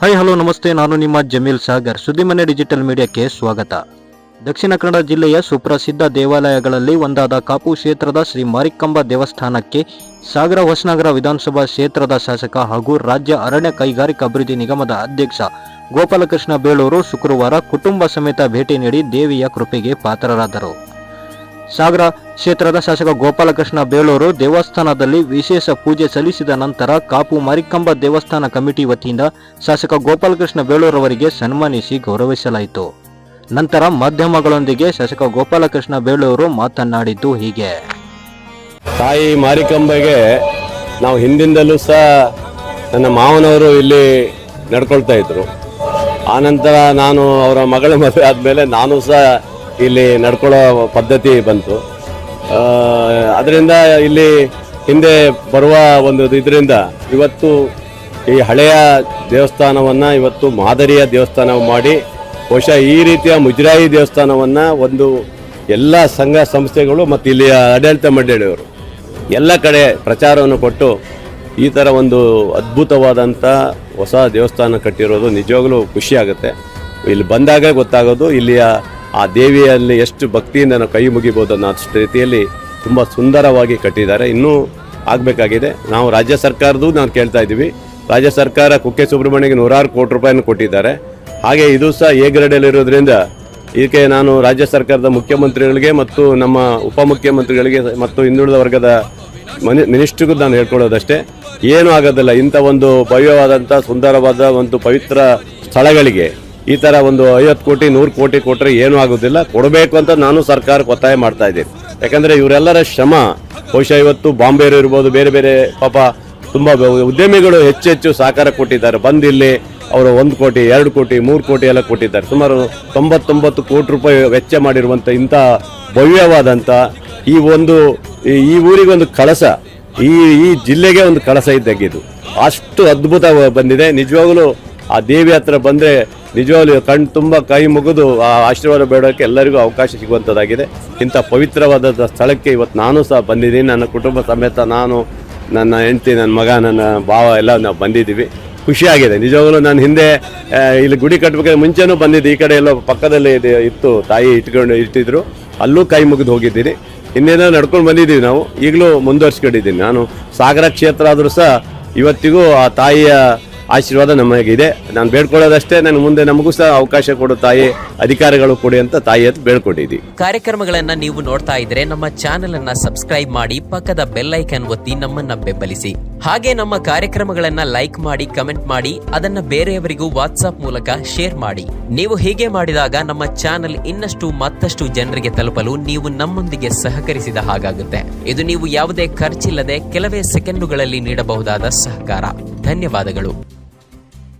Hi hello ನಮಸ್ತೆ. ನಾನು ನಿಮ್ಮ ಜಮೀಲ್ ಸಾಗರ್. ಸುದ್ದಿಮನೆ ಡಿಜಿಟಲ್ ಮೀಡಿಯಾಕ್ಕೆ ಸ್ವಾಗತ. ದಕ್ಷಿಣ ಕನ್ನಡ ಜಿಲ್ಲೆಯ ಸುಪ್ರಸಿದ್ಧ ದೇವಾಲಯಗಳಲ್ಲಿ ಒಂದಾದ ಕಾಪು ಕ್ಷೇತ್ರದ ಶ್ರೀ ಮಾರಿಕಂಬ ದೇವಸ್ಥಾನಕ್ಕೆ ಸಾಗರ ಹೊಸನಗರ ವಿಧಾನಸಭಾ ಕ್ಷೇತ್ರದ ಶಾಸಕ ಹಾಗೂ ರಾಜ್ಯ ಅರಣ್ಯ ಕೈಗಾರಿಕಾ ಅಭಿವೃದ್ಧಿ ನಿಗಮದ ಅಧ್ಯಕ್ಷ ಗೋಪಾಲಕೃಷ್ಣ ಬೇಳೂರು ಶುಕ್ರವಾರ ಕುಟುಂಬ ಸಮೇತ ಭೇಟಿ ನೀಡಿ ದೇವಿಯ ಕೃಪೆಗೆ ಪಾತ್ರರಾದರು. ಸಾಗರ ಕ್ಷೇತ್ರದ ಶಾಸಕ ಗೋಪಾಲಕೃಷ್ಣ ಬೇಳೂರು ದೇವಸ್ಥಾನದಲ್ಲಿ ವಿಶೇಷ ಪೂಜೆ ಸಲ್ಲಿಸಿದ ನಂತರ ಕಾಪು ಮಾರಿಕಂಬ ದೇವಸ್ಥಾನ ಕಮಿಟಿ ವತಿಯಿಂದ ಶಾಸಕ ಗೋಪಾಲಕೃಷ್ಣ ಬೇಳೂರು ಅವರಿಗೆ ಸನ್ಮಾನಿಸಿ ಗೌರವಿಸಲಾಯಿತು. ನಂತರ ಮಾಧ್ಯಮಗಳೊಂದಿಗೆ ಶಾಸಕ ಗೋಪಾಲಕೃಷ್ಣ ಬೇಳೂರು ಮಾತನಾಡಿದ್ದು ಹೀಗೆ. ತಾಯಿ ಮಾರಿಕಂಬೆಗೆ ನಾವು ಹಿಂದಿಂದಲೂ ಸಹ ನನ್ನ ಮಾವನವರು ಇಲ್ಲಿ ನಡ್ಕೊಳ್ತಾ ಇದ್ರು. ಆನಂತರ ನಾನು ಅವರ ಮಗಳ ಮದುವೆ ಆದಮೇಲೆ ನಾನು ಸಹ ಇಲ್ಲಿ ನಡ್ಕೊಳ್ಳೋ ಪದ್ಧತಿ ಬಂತು. ಅದರಿಂದ ಇಲ್ಲಿ ಹಿಂದೆ ಬರುವ ಒಂದು ಇದರಿಂದ ಇವತ್ತು ಈ ಹಳೆಯ ದೇವಸ್ಥಾನವನ್ನು, ಇವತ್ತು ಮಾದರಿಯ ದೇವಸ್ಥಾನ ಮಾಡಿ, ಬಹುಶಃ ಈ ರೀತಿಯ ಮುಜರಾಯಿ ದೇವಸ್ಥಾನವನ್ನು ಒಂದು ಎಲ್ಲ ಸಂಘ ಸಂಸ್ಥೆಗಳು ಮತ್ತು ಇಲ್ಲಿಯ ಆಡಳಿತ ಮಂಡಳಿಯವರು ಎಲ್ಲ ಕಡೆ ಪ್ರಚಾರವನ್ನು ಕೊಟ್ಟು ಈ ಥರ ಒಂದು ಅದ್ಭುತವಾದಂಥ ಹೊಸ ದೇವಸ್ಥಾನ ಕಟ್ಟಿರೋದು ನಿಜವಾಗಲೂ ಖುಷಿಯಾಗುತ್ತೆ ಇಲ್ಲಿ ಬಂದಾಗ ಗೊತ್ತಾಗೋದು ಇಲ್ಲಿಯ ಆ ದೇವಿಯಲ್ಲಿ ಎಷ್ಟು ಭಕ್ತಿಯಿಂದ ನಾವು ಕೈ ಮುಗಿಬೋದು ಅನ್ನೋ ರೀತಿಯಲ್ಲಿ ತುಂಬ ಸುಂದರವಾಗಿ ಕಟ್ಟಿದ್ದಾರೆ. ಇನ್ನೂ ಆಗಬೇಕಾಗಿದೆ. ನಾವು ರಾಜ್ಯ ಸರ್ಕಾರದ್ದು ನಾವು ಕೇಳ್ತಾ ಇದ್ದೀವಿ. ರಾಜ್ಯ ಸರ್ಕಾರ ಕುಕ್ಕೆ ಸುಬ್ರಹ್ಮಣ್ಯಗೆ ನೂರಾರು ಕೋಟಿ ರೂಪಾಯಿನ ಕೊಟ್ಟಿದ್ದಾರೆ. ಹಾಗೆ ಇದು ಸಹ ಎ ಗ್ರೇಡಲ್ಲಿರೋದ್ರಿಂದ ಇದಕ್ಕೆ ನಾನು ರಾಜ್ಯ ಸರ್ಕಾರದ ಮುಖ್ಯಮಂತ್ರಿಗಳಿಗೆ ಮತ್ತು ನಮ್ಮ ಉಪಮುಖ್ಯಮಂತ್ರಿಗಳಿಗೆ ಮತ್ತು ಹಿಂದುಳಿದ ವರ್ಗದ ಮನಿ, ಮಿನಿಸ್ಟ್ರಿಗೂ ನಾನು ಹೇಳ್ಕೊಳ್ಳೋದಷ್ಟೇ. ಏನೂ ಆಗೋದಿಲ್ಲ. ಇಂಥ ಒಂದು ಭವ್ಯವಾದಂಥ, ಸುಂದರವಾದ ಒಂದು ಪವಿತ್ರ ಸ್ಥಳಗಳಿಗೆ ಈ ಥರ ಒಂದು ಐವತ್ತು ಕೋಟಿ, ನೂರು ಕೋಟಿ ಕೊಟ್ಟರೆ ಏನೂ ಆಗೋದಿಲ್ಲ. ಕೊಡಬೇಕು ಅಂತ ನಾನು ಸರ್ಕಾರಕ್ಕೆ ಒತ್ತಾಯ ಮಾಡ್ತಾ ಇದ್ದೀನಿ. ಯಾಕಂದರೆ ಇವರೆಲ್ಲರ ಶ್ರಮ, ಬಹುಶಃ ಇವತ್ತು ಬಾಂಬೆರು ಇರ್ಬೋದು, ಬೇರೆ ಬೇರೆ ಪಾಪ ತುಂಬ ಉದ್ಯಮಿಗಳು ಹೆಚ್ಚು ಹೆಚ್ಚು ಸಹಕಾರ ಕೊಟ್ಟಿದ್ದಾರೆ. ಬಂದಿಲ್ಲಿ ಅವರು ಒಂದು ಕೋಟಿ, ಎರಡು ಕೋಟಿ, ಮೂರು ಕೋಟಿ ಎಲ್ಲ ಕೊಟ್ಟಿದ್ದಾರೆ. ಸುಮಾರು ತೊಂಬತ್ತೊಂಬತ್ತು ಕೋಟಿ ರೂಪಾಯಿ ವೆಚ್ಚ ಮಾಡಿರುವಂಥ ಇಂಥ ಭವ್ಯವಾದಂಥ ಈ ಒಂದು, ಈ- ಈ ಊರಿಗೆ ಒಂದು ಕಳಸ, ಈ ಈ ಜಿಲ್ಲೆಗೆ ಒಂದು ಕಳಸ ಇದ್ದಾಗಿದ್ದು ಅಷ್ಟು ಅದ್ಭುತ ಬಂದಿದೆ. ನಿಜವಾಗಲೂ ಆ ದೇವಿ ಹತ್ರ ಬಂದರೆ ನಿಜವಾಗ್ಲೂ ಕಣ್ಣು ತುಂಬ ಕೈ ಮುಗಿದು ಆ ಆಶೀರ್ವಾದ ಬೇಡೋಕ್ಕೆ ಎಲ್ಲರಿಗೂ ಅವಕಾಶ ಸಿಗುವಂಥದ್ದಾಗಿದೆ. ಇಂಥ ಪವಿತ್ರವಾದ ಸ್ಥಳಕ್ಕೆ ಇವತ್ತು ನಾನು ಸಹ ಬಂದಿದ್ದೀನಿ. ನನ್ನ ಕುಟುಂಬ ಸಮೇತ ನಾನು, ನನ್ನ ಹೆಂಡತಿ, ನನ್ನ ಮಗ, ನನ್ನ ಭಾವ ಎಲ್ಲ ನಾವು ಬಂದಿದ್ದೀವಿ. ಖುಷಿಯಾಗಿದೆ. ನಿಜವಾಗ್ಲೂ ನಾನು ಹಿಂದೆ ಇಲ್ಲಿ ಗುಡಿ ಕಟ್ಟಬೇಕಾದ್ರೆ ಮುಂಚೆನೂ ಬಂದಿದ್ದೆ. ಈ ಕಡೆ ಎಲ್ಲ ಪಕ್ಕದಲ್ಲಿ ಇದೆ, ಇತ್ತು, ತಾಯಿ ಇಟ್ಕೊಂಡು ಇಟ್ಟಿದ್ರು. ಅಲ್ಲೂ ಕೈ ಮುಗಿದು ಹೋಗಿದ್ದೀನಿ ಇನ್ನೇನೋ ನಡ್ಕೊಂಡು ಬಂದಿದ್ದೀವಿ ನಾವು. ಈಗಲೂ ಮುಂದುವರ್ಸ್ಕೊಂಡಿದ್ದೀನಿ. ನಾನು ಸಾಗರ ಕ್ಷೇತ್ರ ಆದರೂ ಸಹ ಇವತ್ತಿಗೂ ಆ ತಾಯಿಯ ಆಶೀರ್ವಾದ ನಮಗಿದೆ ನಾನು ಬೇಡ್ಕೊಳ್ಳೋದಷ್ಟೇ, ನಾನು ಮುಂದೆ ನಮಗೂ ಸಹ ಅವಕಾಶ ಕೊಡು ತಾಯಿ, ಅಧಿಕಾರಿಗಳು ಕೊಡಿ ಅಂತ ತಾಯಿ ಅಂತ ಬೇಡ್ಕೊಂಡಿದ್ದೀವಿ ಕಾರ್ಯಕ್ರಮಗಳನ್ನ ನೀವು ನೋಡ್ತಾ ಇದ್ರೆ ನಮ್ಮ ಚಾನೆಲ್ ಅನ್ನ ಸಬ್ಸ್ಕ್ರೈಬ್ ಮಾಡಿ, ಪಕ್ಕದ ಬೆಲ್ ಐಕನ್ ಒತ್ತಿ ನಮ್ಮನ್ನ ಬೆಂಬಲಿಸಿ. ಹಾಗೆ ನಮ್ಮ ಕಾರ್ಯಕ್ರಮಗಳನ್ನ ಲೈಕ್ ಮಾಡಿ, ಕಮೆಂಟ್ ಮಾಡಿ, ಅದನ್ನ ಬೇರೆಯವರಿಗೂ ವಾಟ್ಸ್ಆಪ್ ಮೂಲಕ ಶೇರ್ ಮಾಡಿ. ನೀವು ಹೀಗೆ ಮಾಡಿದಾಗ ನಮ್ಮ ಚಾನೆಲ್ ಇನ್ನಷ್ಟು ಮತ್ತಷ್ಟು ಜನರಿಗೆ ತಲುಪಲು ನೀವು ನಮ್ಮೊಂದಿಗೆ ಸಹಕರಿಸಿದ ಹಾಗಾಗುತ್ತೆ. ಇದು ನೀವು ಯಾವುದೇ ಖರ್ಚಿಲ್ಲದೆ ಕೆಲವೇ ಸೆಕೆಂಡುಗಳಲ್ಲಿ ನೀಡಬಹುದಾದ ಸಹಕಾರ. ಧನ್ಯವಾದಗಳು.